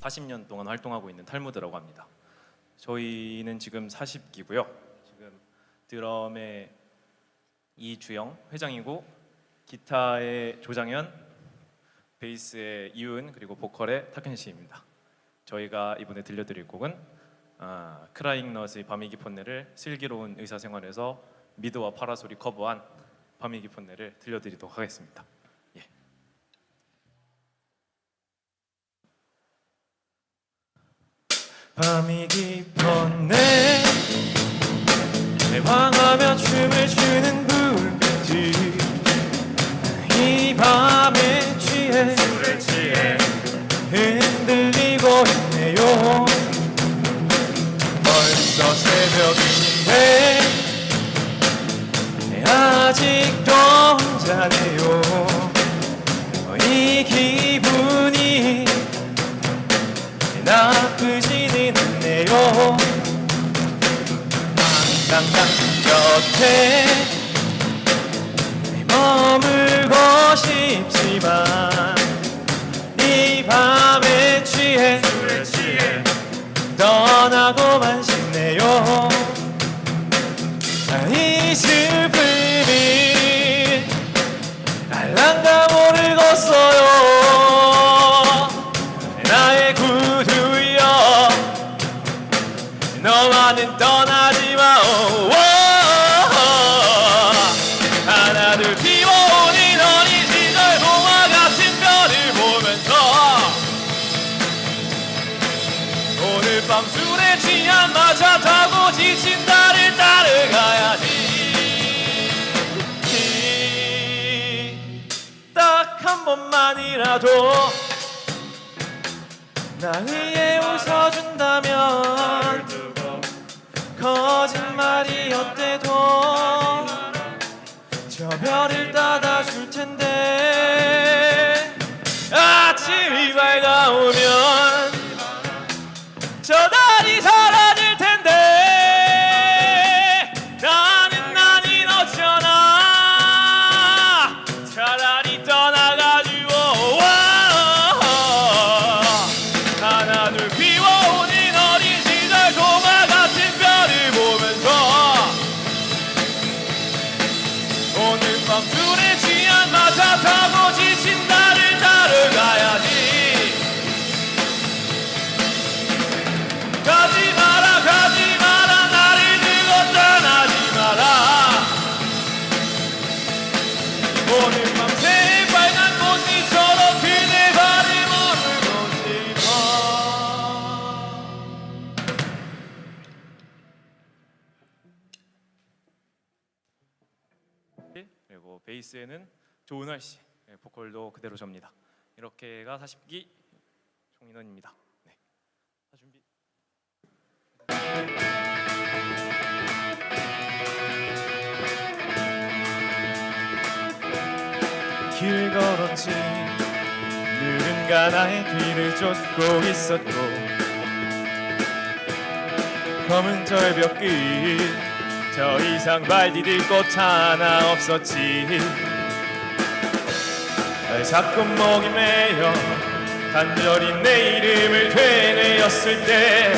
40년 동안 활동하고 있는 탈무드라고 합니다. 저희는 지금 40기고요. 지금 드럼의 이주영 회장이고 기타의 조장현, 베이스의 이윤 그리고 보컬의 타켄 씨입니다. 저희가 이번에 들려드릴 곡은 아, 크라잉넛의 밤이 깊은 내를 슬기로운 의사생활에서 미드와 파라솔이 커버한 밤이 깊은 내를 들려드리도록 하겠습니다. 밤이 깊었네. 대황하며 춤을 추는 불빛이 이밤 항상 곁에 너만은 떠나지 마. 오, 오, 하나 둘 피워오는 어린 시절 동화 같은 별을 보면서 오늘 밤 술에 취한 마차 타고 지친 나를 따라가야지. 딱 한 번만이라도 나 위해 웃어준다면 거짓말이었대도 저 별을 따다 줄 텐데 아침이 밝아오면 그리고 베이스에는 조은월 씨 네, 보컬도 그대로 접니다. 이렇게가 40기 총인원입니다. 네. 자, 준비. 길 걸었지. 누군가 나의 뒤를 쫓고 있었고 검은 절벽 끝 저 이상 발 디딜 곳 하나 없었지. 날 자꾸 목이 메여 간절히 내 이름을 되뇌었을 때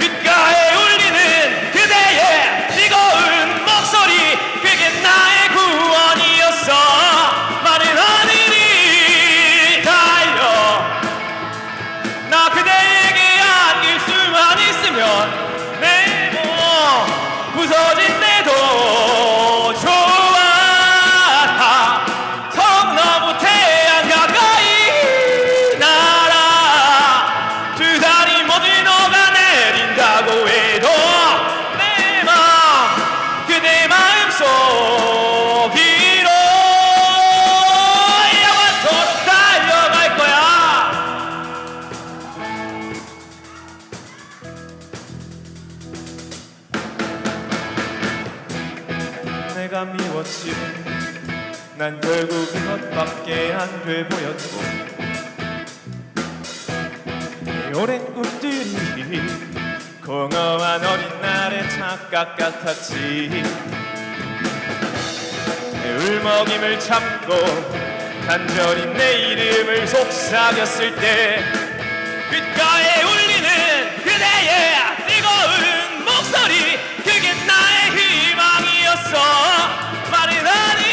귓가에 울리는 그대의 뜨거운 목소리 그게 나의 구원이었어 돼 보였고 내 오랜 꿈들이 공허한 어린 날의 착각 같았지. 내 울먹임을 참고 간절히 내 이름을 속삭였을 때 귓가에 울리는 그대의 뜨거운 목소리 그게 나의 희망이었어. 마른 하늘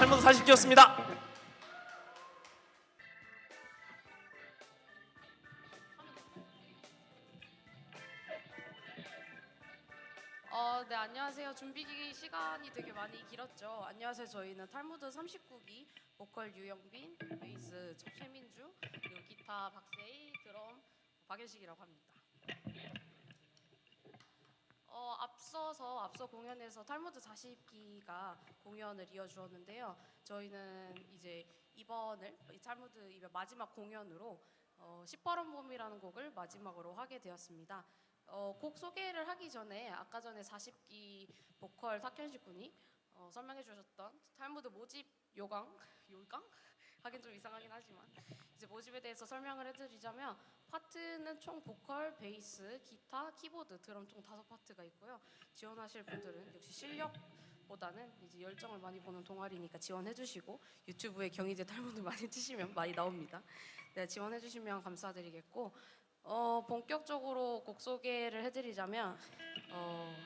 탈모드 40기였습니다. 어, 네, 안녕하세요. 준비 기- 시간이 되게 많이 길었죠. 안녕하세요. 저희는 탈무드 39기 보컬 유영빈, 베이스 최민주, 그리고 기타 박세희, 드럼 박예식이라고 합니다. 어, 앞서서 앞서 공연에서 탈무드 40기가 공연을 이어주었는데요. 저희는 이제 이번을 이 탈무드 이번 마지막 공연으로 어, 시퍼런 봄이라는 곡을 마지막으로 하게 되었습니다. 어, 곡 소개를 하기 전에 아까 전에 40기 보컬 탁현식 군이 어, 설명해 주셨던 탈무드 모집 요강 요강 하긴 좀 이상하긴 하지만 이제 모집에 대해서 설명을 해드리자면 파트는 총 보컬, 베이스, 기타, 키보드, 드럼 총 다섯 파트가 있고요. 지원하실 분들은 역시 실력보다는 이제 열정을 많이 보는 동아리니까 지원해주시고 유튜브에 경희대 탈무드 많이 치시면 많이 나옵니다. 네, 지원해주시면 감사드리겠고 어, 본격적으로 곡 소개를 해드리자면 어,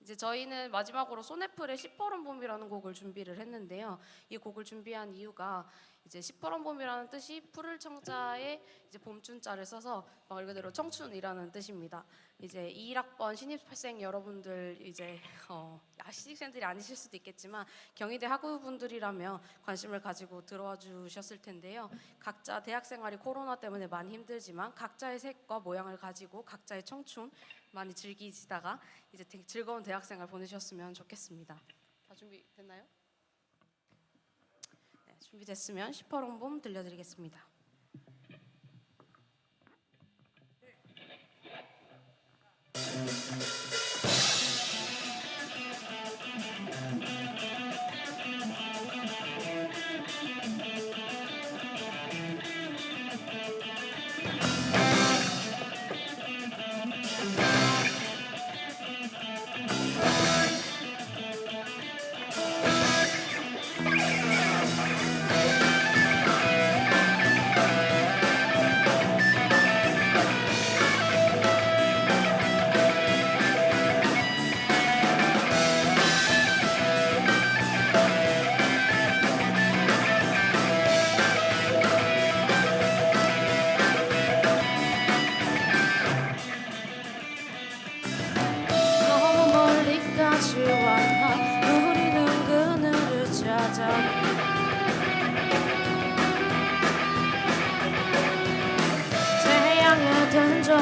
이제 저희는 마지막으로 소네플의 시퍼런 봄이라는 곡을 준비를 했는데요. 이 곡을 준비한 이유가 이제 시퍼런 봄이라는 뜻이 푸를 청자에 이제 봄춘자를 써서 말 그대로 청춘이라는 뜻입니다. 이제 2학번 신입생 여러분들 이제 어, 아, 신입생들이 아니실 수도 있겠지만 경희대 학우분들이라면 관심을 가지고 들어와 주셨을 텐데요. 각자 대학 생활이 코로나 때문에 많이 힘들지만 각자의 색과 모양을 가지고 각자의 청춘 많이 즐기시다가 이제 즐거운 대학 생활 보내셨으면 좋겠습니다. 다 준비 됐나요? 네, 준비됐으면 시퍼런 봄 들려드리겠습니다.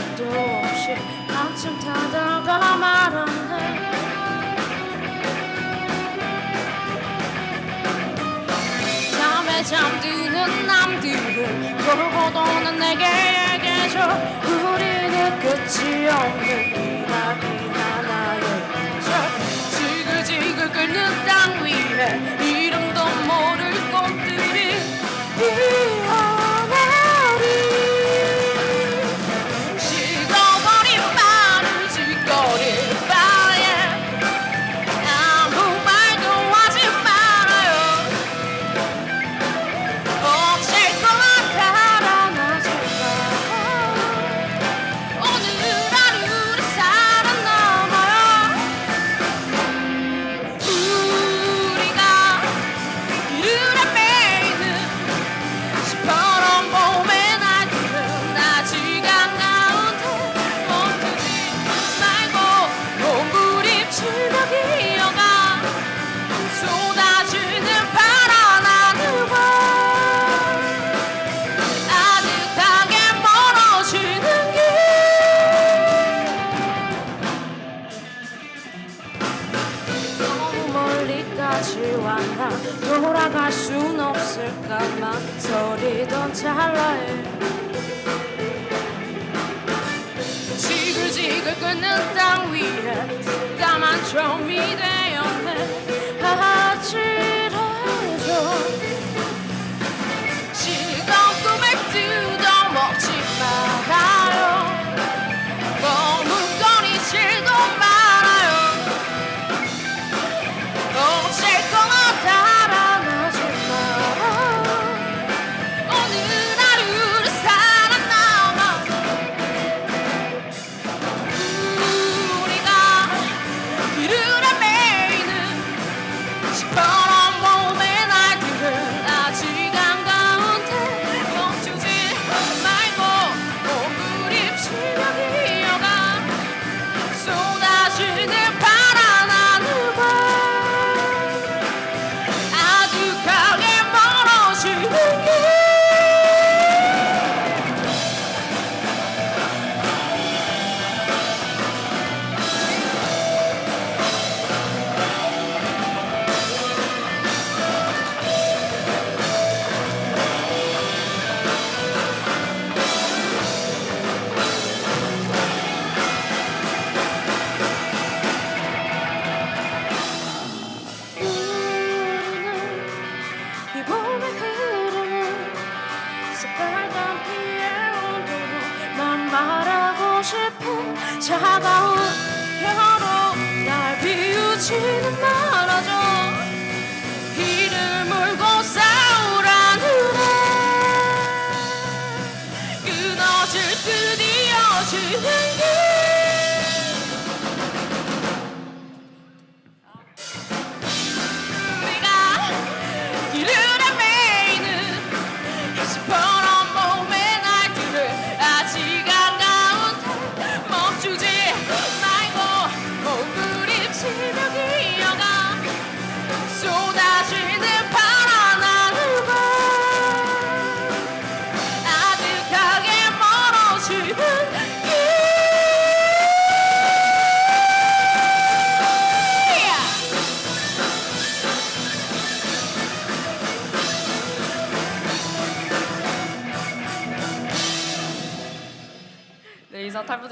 든 적도 없이 한참 타다가 말았네. 잠에 잠드는 남들을 돌고도는 내게 얘기해줘. 우리는 끝이 없는 이야기나 나였죠 지글지글 끓는 땅 위에 소리던 찰나에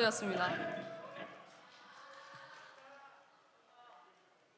되었습니다.